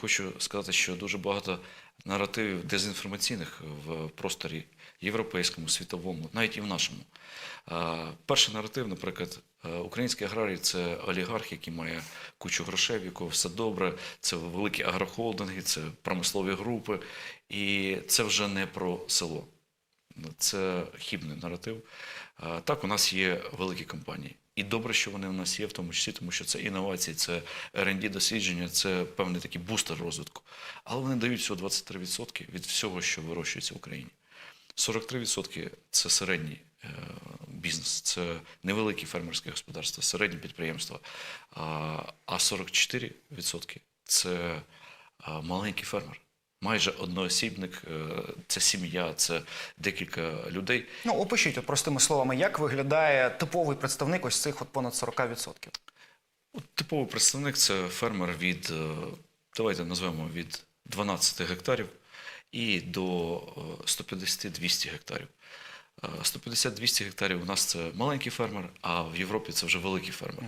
Хочу сказати, що дуже багато наративів дезінформаційних в просторі європейському, світовому, навіть і в нашому. Перший наратив, наприклад, е, український аграрій це олігарх, який має кучу грошей, в якого все добре, це великі агрохолдинги, це промислові групи, і це вже не про село. Це хібний наратив. Так, у нас є великі компанії. І добре, що вони у нас є, в тому числі, тому що це інновації, це R&D дослідження, це певний такий бустер розвитку. Але вони дають всього 23% від всього, що вирощується в Україні. 43% це середній е, бізнес, це невеликі фермерські господарства, середні підприємства. А а 44% це маленький фермер. Майже одноосібник, е, це сім'я, це декілька людей. Ну, опишіть простими словами, як виглядає типовий представник ось цих от понад 40%? От Типовий представник це фермер від, е, давайте назвемо від 12 гектарів і до е, 150-200 гектарів. Е, 150-200 гектарів у нас це маленький фермер, а в Європі це вже великий фермер.